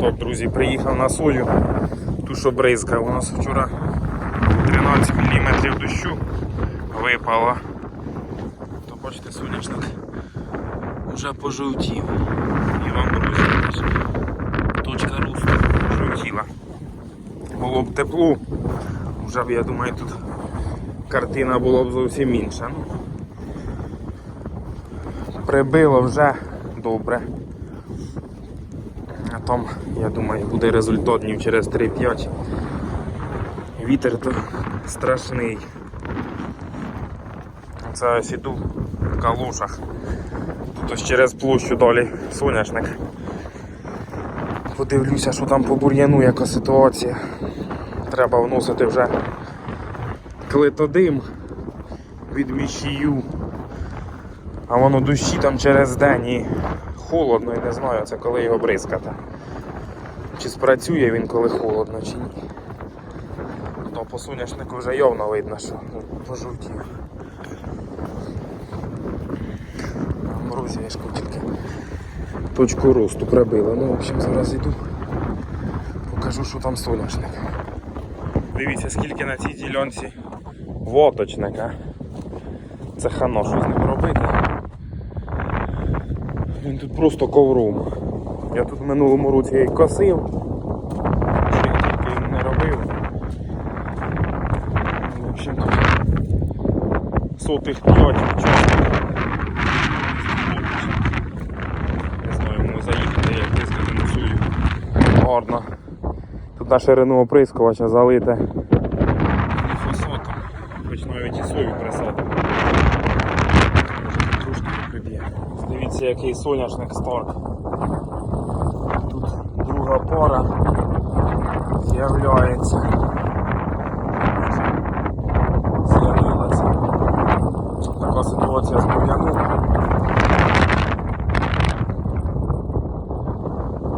Так, друзі, приїхав на сою. Ту, бризка. У нас вчора 13 мм дощу випало. То бачите, соняшник вже пожовтів. І вам, друзі, точка росту пожовтіла. Було б тепло, вже б, я думаю, тут картина була б зовсім інша. Ну, прибило вже добре. А там, я думаю, буде результат днів через 3-5. Вітер то страшний. Це ось іду в калушах. Тут ось через площу далі соняшник. Подивлюся, що там по бур'яну, яка ситуація. Треба вносити вже клетодим від міщію. А воно душі там через день і холодно і не знаю, це коли його бризкати. Чи спрацює він коли холодно, чи ні. То по соняшнику вже явно видно, що пожовтів. На морозі я тільки точку росту прибило. Ну, в общем, зараз йду. Покажу, що там соняшник. Дивіться, скільки на цій ділянці воточника. Це хано, що з ним робити. Він тут просто ковром. Я тут в минулому році і косив. Що я тільки не робив. В общем, тут сотих п'ять учасників. Не знаю, йому заїхати, як на сую. Гарно. Тут на ширину оприскувача залите фосфатом. Хоч навіть і сою присадив. Може трошки не приб'є. Дивіться, який соняшник старк. Тут друга пара з'являється. З'явилася. Така ситуація з бур'яном.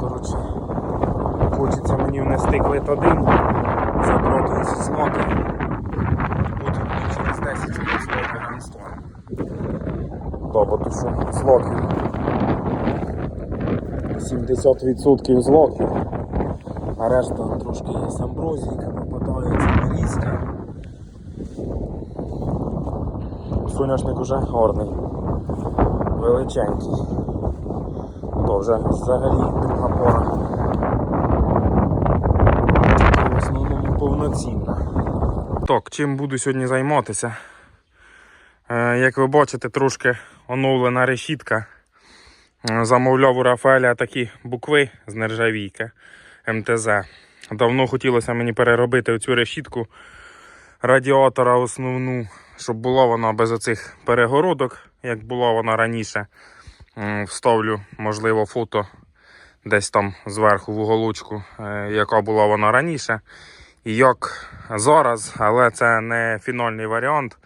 Коротше, хочеться мені внести клит один, забрати зі смоки. Потім через 10 через слоки на що злоків. 70% злоків. А решта трошки є амброзійка, попадається меліска. Соняшник уже гарний. Величенький. То вже взагалі друга пора. В основному повноцінна. Так, чим буду сьогодні займатися? Е, Як ви бачите, трошки оновлена решітка. Замовляв у Рафаеля такі букви з нержавійки МТЗ. Давно хотілося мені переробити цю решітку радіатора основну, щоб була вона без оцих перегородок, як була вона раніше. Вставлю, можливо, фото десь там зверху в уголочку, е, яка була вона раніше. І як зараз, але це не фінальний варіант.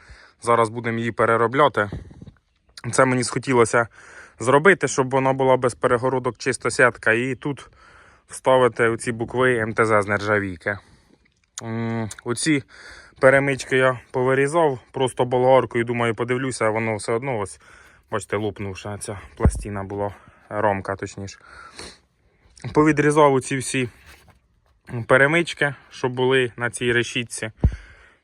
Зараз будемо її переробляти. Це мені схотілося зробити, щоб вона була без перегородок чисто сітка. І тут вставити оці букви МТЗ з нержавійки. Оці перемички я повирізав просто болгаркою. Думаю, подивлюся, воно все одно ось, бачите, лопнувша ця пластина була, ромка точніше. Повідрізав оці всі перемички, що були на цій решітці.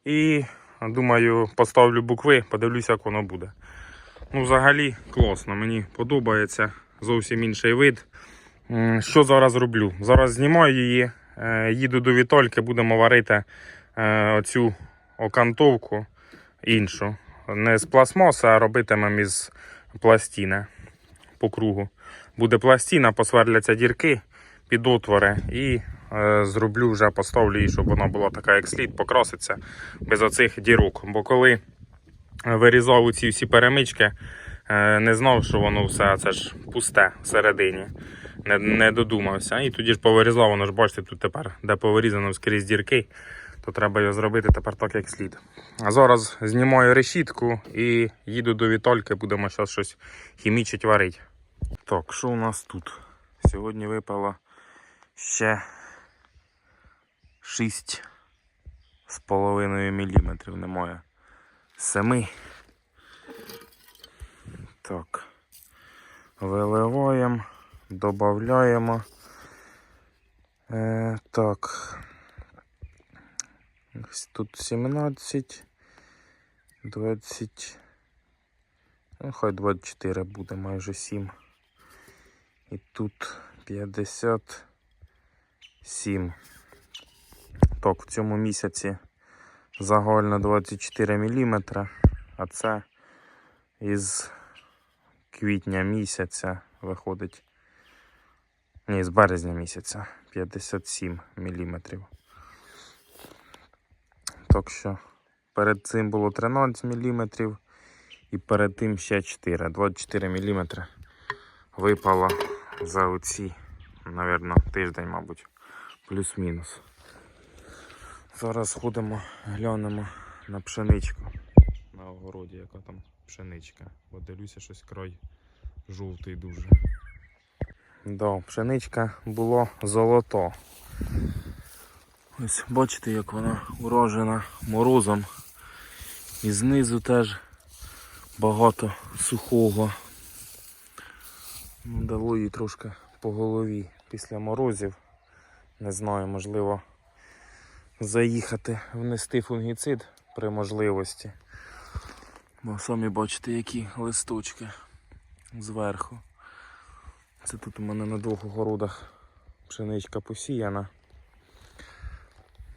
І думаю, поставлю букви, подивлюся, як воно буде. Ну, взагалі, класно, мені подобається зовсім інший вид. Що зараз роблю? Зараз знімаю її, е, їду до Вітольки, будемо варити е, оцю окантовку іншу. Не з пластмаси, а робитимемо із пластини по кругу. Буде пластина, посверляться дірки під отвори і е, зроблю вже поставлю її, щоб вона була така, як слід, покраситься без оцих дірок. Бо коли вирізав ці всі перемички, е, не знав, що воно все це ж пусте всередині. Не, не додумався. І тоді ж повирізав, воно ж бачите, тут тепер, де повирізано скрізь дірки, то треба його зробити тепер так, як слід. А зараз знімаю решітку і їду до Вітольки, будемо зараз щось хімічить варити. Так, що у нас тут? Сьогодні випало ще 6 з половиною міліметрів немає. 7. Так. Виливаємо, додаємо. Е, так. Тут 17, 20. Ну, хай 24 буде, майже 7. І тут 57. Так, в цьому місяці загально 24 мм, а це із квітня місяця виходить. Ні, з березня місяця 57 мм. Так що перед цим було 13 мм і перед тим ще 4. 24 мм випало за оці, напевно, тиждень, мабуть, плюс-мінус. Зараз ходимо, глянемо на пшеничку на огороді, яка там пшеничка. Бо дивлюся, щось край жовтий дуже. Да, пшеничка було золото. Ось бачите, як вона уражена морозом. І знизу теж багато сухого. Ну, Дало їй трошки по голові після морозів. Не знаю, можливо, заїхати внести фунгіцид при можливості. Бо самі бачите, які листочки зверху. Це тут у мене на двох огородах пшеничка посіяна.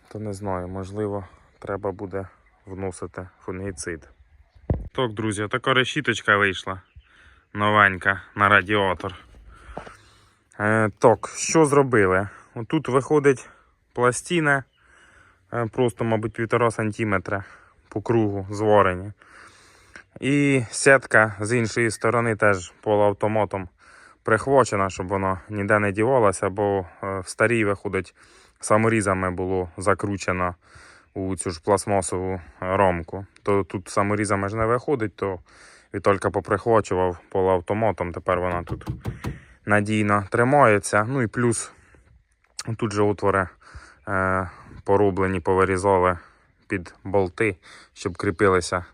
То не знаю, можливо, треба буде вносити фунгіцид. Так, друзі, така решіточка вийшла новенька на радіатор. Е, так, що зробили? Тут виходить пластина, просто, мабуть, 1,5 см по кругу зворені. І сітка з іншої сторони теж полуавтоматом прихвачена, щоб воно ніде не дівалося, бо е, в старій виходить саморізами було закручено у цю ж пластмасову ромку. То тут саморізами ж не виходить, то Вітолька поприхвачував полуавтоматом, тепер вона тут надійно тримається. Ну і плюс тут же отвори е, пороблені, повирізали під болти, щоб кріпилися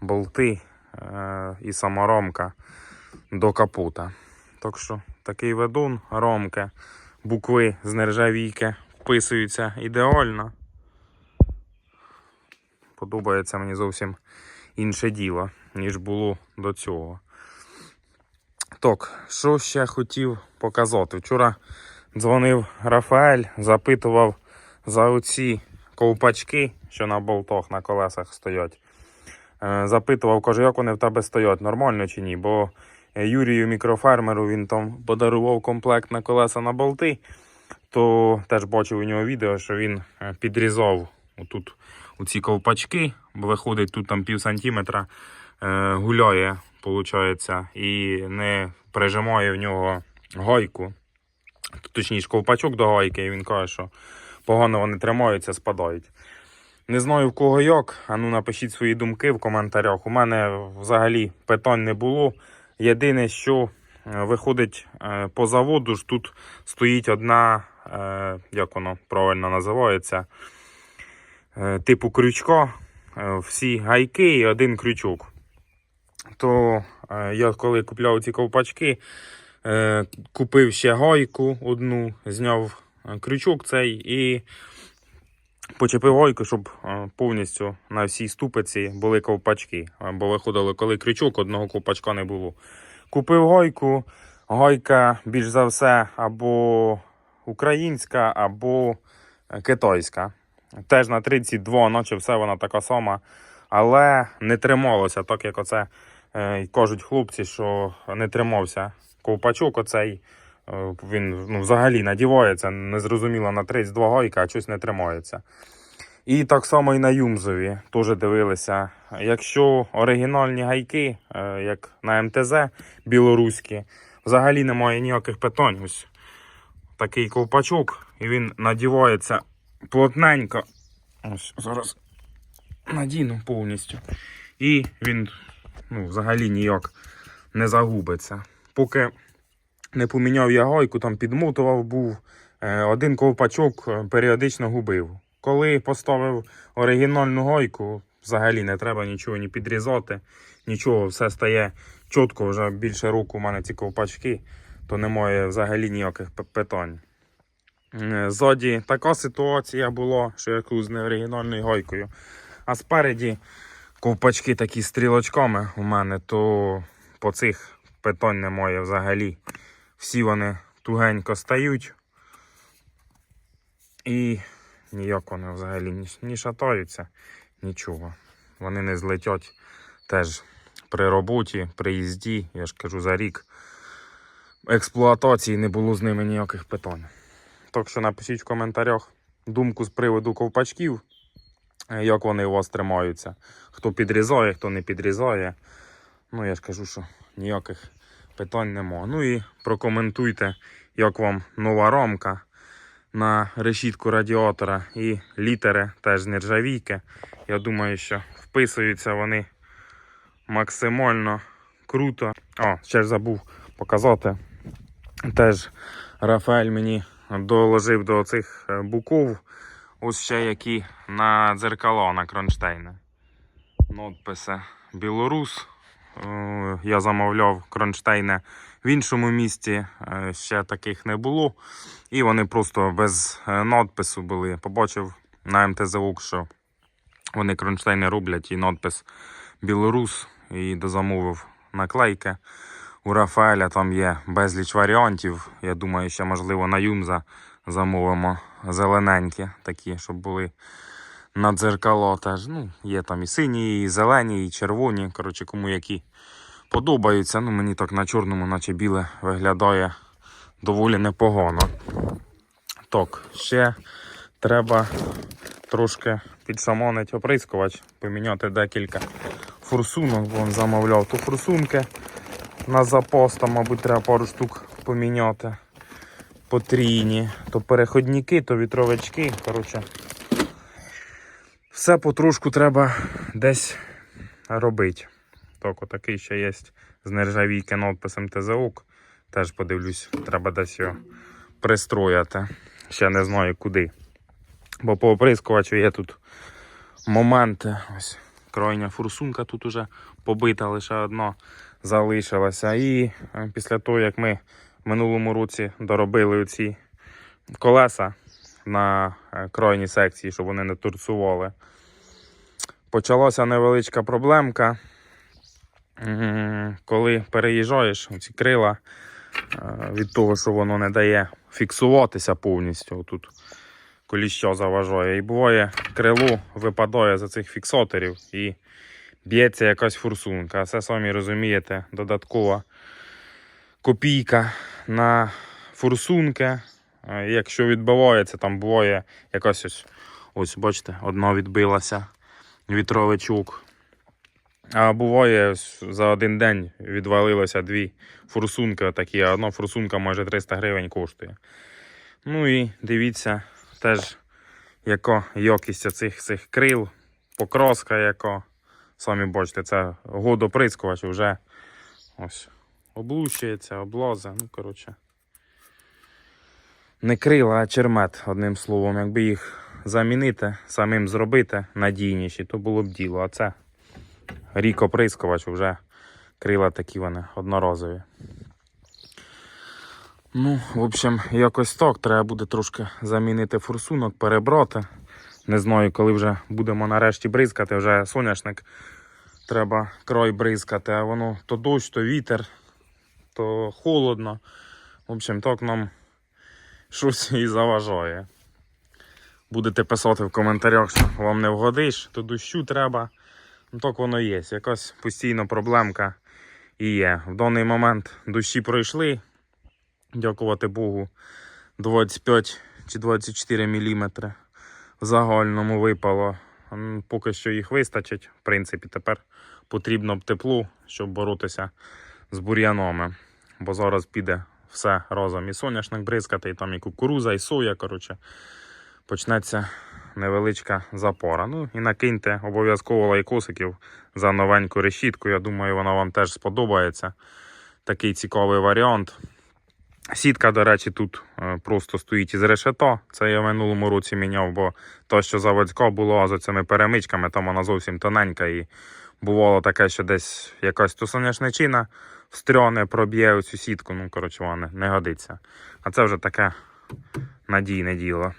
болти е, і сама ромка до капута. Так що такий ведун ромки, букви з нержавійки вписуються ідеально. Подобається мені зовсім інше діло, ніж було до цього. Так, що ще хотів показати? Вчора дзвонив Рафаель, запитував за оці ковпачки, що на болтах на колесах стоять. Е, Запитував, каже, як вони в тебе стоять, нормально чи ні? Бо Юрію мікрофермеру він там подарував комплект на колеса на болти, то теж бачив у нього відео, що він е, підрізав отут ці ковпачки, бо виходить тут там пів сантиметра е, гуляє, виходить, і не прижимає в нього гайку. Точніше, ковпачок до гайки, і він каже, що погано вони тримаються, спадають. Не знаю в кого як, а ну напишіть свої думки в коментарях. У мене взагалі питань не було. Єдине, що е, виходить е, по заводу, ж тут стоїть одна, е, як воно правильно називається, типу крючка, всі гайки і один крючок. То я коли купляв ці ковпачки, купив ще гайку одну, зняв крючок цей і почепив гайку, щоб е, повністю на всій ступиці були ковпачки. Е, Бо виходило, коли крючок, одного ковпачка не було. Купив гайку, гайка більш за все або українська, або е, китайська. Теж на 32, наче все вона така сама, але не трималося, так як оце е, кажуть хлопці, що не тримався ковпачок оцей. Е, Він ну, взагалі надівається, незрозуміло на 32 гайка, а щось не тримається. І так само і на Юмзові теж дивилися. Якщо оригінальні гайки, е, як на МТЗ білоруські, взагалі немає ніяких питань. Ось такий ковпачок, і він надівається плотненько. Ось зараз надіну повністю. І він ну, взагалі ніяк не загубиться. Поки не поміняв я гайку, там підмотував був, е, один ковпачок е, періодично губив. Коли поставив оригінальну гайку, взагалі не треба нічого ні підрізати, нічого, все стає чітко, вже більше року у мене ці ковпачки, то немає взагалі ніяких питань. Е, Ззаді така ситуація була, що я з неоригінальною гайкою. А спереді ковпачки такі стрілочками у мене, то по цих питань немає взагалі. Всі вони тугенько стають. І ніяк вони взагалі ні шатаються, нічого. Вони не злетять теж при роботі, при їзді, я ж кажу, за рік експлуатації не було з ними ніяких питань. Так що напишіть в коментарях думку з приводу ковпачків, е, як вони у вас тримаються. Хто підрізає, хто не підрізає. Ну, я ж кажу, що ніяких питань нема. Ну і прокоментуйте, як вам нова рамка на решітку радіатора і літери теж з нержавійки. Я думаю, що вписуються вони максимально круто. О, ще ж забув показати. Теж Рафаель мені доложив до цих е, буков. Ось ще які на дзеркало на кронштейни. Надписи Білорус. Е, Я замовляв кронштейни в іншому місті, е, ще таких не було. І вони просто без е, надпису були. Побачив на МТЗУК, що вони кронштейни роблять і надпис Білорус. І дозамовив наклейки. У Рафаеля там є безліч варіантів. Я думаю, ще можливо на Юмза замовимо зелененькі такі, щоб були на дзеркало теж. Ну, є там і сині, і зелені, і червоні. Коротше, кому які подобаються. Ну, мені так на чорному, наче біле, виглядає доволі непогано. Так, ще треба трошки підшамонити оприскувач, поміняти декілька форсунок, він замовляв то форсунки на запас, там, мабуть, треба пару штук поміняти. Потрійні. То переходники, то вітровички. Коротше, все потрошку треба десь робити. Так, отакий ще є з нержавійки надписом ТЗОК. Теж подивлюсь, треба десь його пристроїти. Ще не знаю куди. Бо по оприскувачу є тут моменти. Ось крайня форсунка тут уже побита, лише одна залишилася. І е, після того, як ми в минулому році доробили оці колеса на е, крайній секції, щоб вони не турцували, почалася невеличка проблемка. Коли переїжджаєш, ці крила е, від того, що воно не дає фіксуватися повністю. Тут коліщо заважає. І буває, крило випадає за цих фіксаторів і б'ється якась форсунка. А це самі розумієте, додаткова копійка на форсунки. Е, Якщо відбивається, там буває якась ось, ось бачите, одна відбилася вітровичок. А буває, за один день відвалилося дві форсунки такі, а одна форсунка майже 300 гривень коштує. Ну і дивіться теж, яка якість цих цих крил, покроска яка. Самі бачите, це годоприскувач вже ось облущується, облазе. Ну, коротше. Не крила, а чермет, одним словом. Якби їх замінити, самим зробити надійніші, то було б діло. А це рік оприскувач, вже крила такі вони одноразові. Ну, в общем, якось так. Треба буде трошки замінити форсунок, перебрати. Не знаю, коли вже будемо нарешті бризкати, вже соняшник. Треба крой бризкати, а воно то дощ, то вітер, то холодно. В общем, так нам щось і заважає. Будете писати в коментарях, що вам не вгодиш, то дощу треба. Ну так воно є. Якась постійна проблемка і є. В даний момент дощі пройшли. Дякувати Богу, 25 чи 24 мм в загальному випало. Поки що їх вистачить. В принципі, тепер потрібно б тепло, щоб боротися з бур'янами. Бо зараз піде все разом. І соняшник бризкати, і там і кукуруза, і соя. Коротше, почнеться невеличка запора. Ну і накиньте обов'язково лайкосиків за новеньку решітку. Я думаю, вона вам теж сподобається. Такий цікавий варіант. Сітка, до речі, тут е, просто стоїть із решето. Це я в минулому році міняв, бо то, що заводська було з цими перемичками, там вона зовсім тоненька. І бувало таке, що десь якась тусоняшничина встрьоне, проб'є цю сітку. Ну, коротше, вона не годиться. А це вже таке надійне діло.